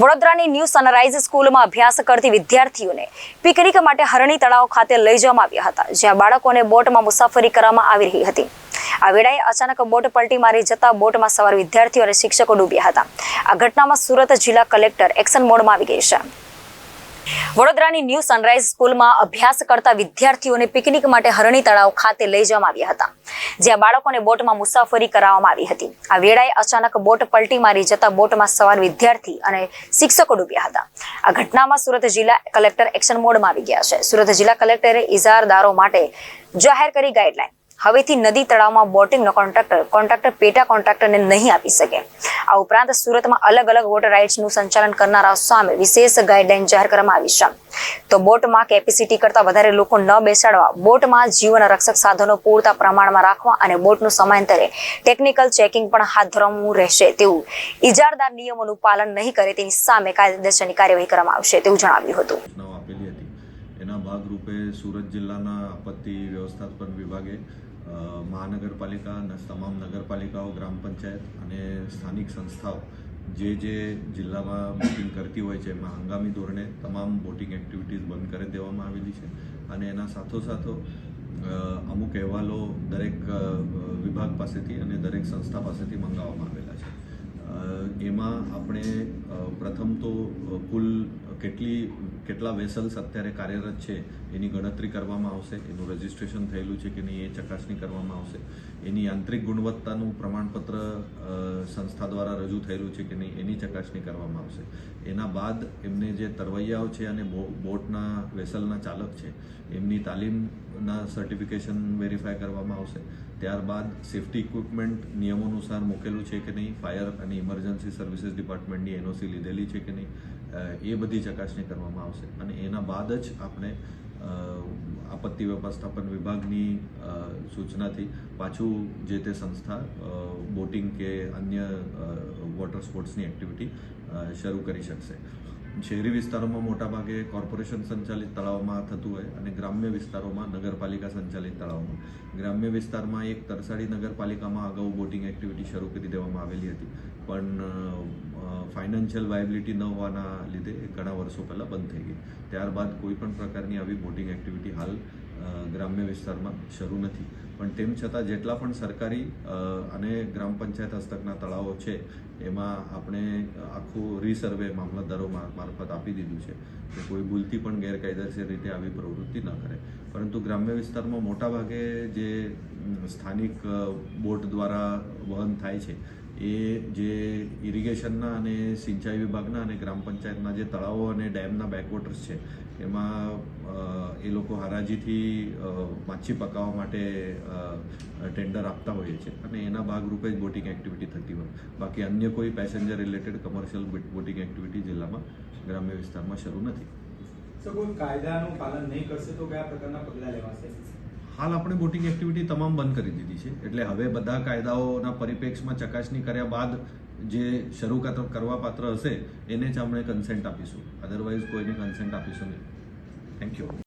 વડોદરાની new sunrise સ્કૂલમાં અભ્યાસ કરતી વિદ્યાર્થીઓને પિકનિક માટે હરણી તળાવ ખાતે લઈ જવામાં આવ્યા હતા, જ્યાં બાળકોને બોટમાં મુસાફરી કરવામાં આવી રહી હતી. આ વેળાએ અચાનક બોટ પલટી મારી જતા બોટમાં સવાર વિદ્યાર્થીઓ અને શિક્ષકો ડૂબ્યા હતા. આ ઘટનામાં સુરત જિલ્લા કલેક્ટર એક્શન મોડમાં આવી ગઈ છે. વડોદરાની ન્યૂ સનરાઇઝ સ્કૂલમાં અભ્યાસ કરતા વિદ્યાર્થીઓને પિકનિક માટે હરણી તળાવ ખાતે લઈ જવામાં આવ્યા હતા, જ્યાં બાળકોને બોટમાં મુસાફરી કરાવવામાં આવી હતી. આ વેળાએ અચાનક બોટ પલટી મારી જતા બોટમાં સવાર વિદ્યાર્થી અને શિક્ષકો ડૂબ્યા હતા. આ ઘટનામાં સુરત જિલ્લા કલેક્ટર એક્શન મોડમાં આવી ગયા છે. સુરત જિલ્લા કલેક્ટરે ઇજારદારો માટે જાહેર કરી ગાઈડલાઈન. હવેથી નદી તળાવમાં બોટિંગનો કોન્ટ્રાક્ટર કોન્ટ્રાક્ટર પેટા કોન્ટ્રાક્ટરને નહીં આપી શકે. આ ઉપરાંત સુરતમાં અલગ અલગ વોટર રાઇડ્સનું સંચાલન કરનારા સામે વિશેષ ગાઈડલાઈન જાહેર કરવામાં આવી છે. તો બોટમાં કેપેસિટી કરતાં વધારે લોકો ન બેસાડવા, બોટમાં જીવન રક્ષક સાધનો પૂરતા પ્રમાણમાં રાખવા અને બોટનું સમયાંતરે ટેકનિકલ ચેકિંગ પણ હાથ ધરવાનું રહેશે તેવું ઇજારદાર નિયમોનું પાલન નહીં કરે તેની સામે કાયદેસરની કાર્યવાહી કરવામાં આવશે તેવું જણાવ્યું હતી. એના સુરત જિલ્લાના આપત્તિ વ્યવસ્થાપન વિભાગે મહાનગરપાલિકા અને તમામ નગરપાલિકાઓ, ગ્રામ પંચાયત અને સ્થાનિક સંસ્થાઓ જે જે જિલ્લામાં બોટિંગ કરતી હોય છે એમાં હંગામી ધોરણે તમામ બોટિંગ એક્ટિવિટીઝ બંધ કરી દેવામાં આવેલી છે. અને એના સાથોસાથો અમુક અહેવાલો દરેક વિભાગ પાસેથી અને દરેક સંસ્થા પાસેથી મંગાવવામાં આવેલા છે. એમાં આપણે પ્રથમ તો કુલ કેટલી, કેટલા વેસલ્સ અત્યારે કાર્યરત છે, એની ગણતરી કરવામાં આવશે, એનું રજિસ્ટ્રેશન થયેલું છે કે નહીં એ ચકાસણી કરવામાં આવશે. એની આંતરિક ગુણવત્તાનું પ્રમાણપત્ર સંસ્થા દ્વારા રજૂ થયેલું છે કે નહીં એની ચકાસણી કરવામાં આવશે. એના બાદ એમને જે તરવૈયાઓ છે અને બોટના વેસલના ચાલક છે, એમની તાલીમના સર્ટિફિકેશન વેરીફાય કરવામાં આવશે. ત્યારબાદ સેફ્ટી ઇક્વિપમેન્ટ નિયમો અનુસાર મૂકેલું છે કે નહીં ફાયર અને ઇમરજન્સી સર્વિસીસ ડિપાર્ટમેન્ટની એનઓસી લીધેલી છે કે નહીં એ બધી ચકાસણી કરવામાં આવશે. અને એના બાદ જ આપણે આપત્તિ વ્યવસ્થાપન વિભાગની સૂચનાથી પાછું જે તે સંસ્થા બોટિંગ કે અન્ય વોટર સ્પોર્ટ્સની એક્ટિવિટી શરૂ કરી શકશે. શહેરી વિસ્તારોમાં મોટાભાગે કોર્પોરેશન સંચાલિત તળાવમાં થતું હોય અને ગ્રામ્ય વિસ્તારોમાં નગરપાલિકા સંચાલિત તળાવમાં. ગ્રામ્ય વિસ્તારમાં એક તરસાડી નગરપાલિકામાં અગાઉ બોટિંગ એક્ટિવિટી શરૂ કરી દેવામાં આવેલી હતી. પણ ફાઇનાન્શિયલ વાયબિલિટી ન હોવાના લીધે ઘણા વર્ષો પહેલાં બંધ થઈ ગઈ. ત્યારબાદ કોઈ પણ પ્રકારની આવી બોટિંગ એક્ટિવિટી હાલ ગ્રામ્ય વિસ્તારમાં શરૂ નથી. પણ તેમ છતાં જેટલા પણ સરકારી અને ગ્રામ પંચાયત હસ્તકના તળાવો છે, એમાં આપણે આખું રીસર્વે મામલતદારો મારફત આપી દીધું છે કે કોઈ ભૂલથી પણ ગેરકાયદેસર રીતે આવી પ્રવૃત્તિ ન કરે. પરંતુ ગ્રામ્ય વિસ્તારમાં મોટાભાગે જે સ્થાનિક બોટ દ્વારા વહન થાય છે એ જે ઇરિગેશનના અને સિંચાઈ વિભાગના અને ગ્રામ પંચાયતના જે તળાવો અને ડેમના બેકવોટર્સ છે, એમાં એ લોકો હરાજીથી માછી પકાવવા માટે ટેન્ડર આપતા હોઈએ છે. અને એના ભાગરૂપે જ બોટિંગ એક્ટિવિટી થતી હોય. બાકી અન્ય કોઈ passenger related commercial boating activity જિલ્લામાં, ગ્રામ્ય વિસ્તારમાં શરૂ નથી. કોઈ કાયદાનું પાલન નહીં કરશે તો કયા પ્રકારના પગલાં લેવાશે? હાલ આપણે બોટિંગ એક્ટિવિટી તમામ બંધ કરી દીધી છે. એટલે હવે બધા કાયદાઓના પરિપ્રેક્ષમાં ચકાસણી કર્યા બાદ જે શરૂ કર- કરવા પાત્ર હશે, એને જ આપણે કન્સેન્ટ આપીશું. અધરવાઇઝ કોઈને કન્સેન્ટ આપીશું નહીં. Thank you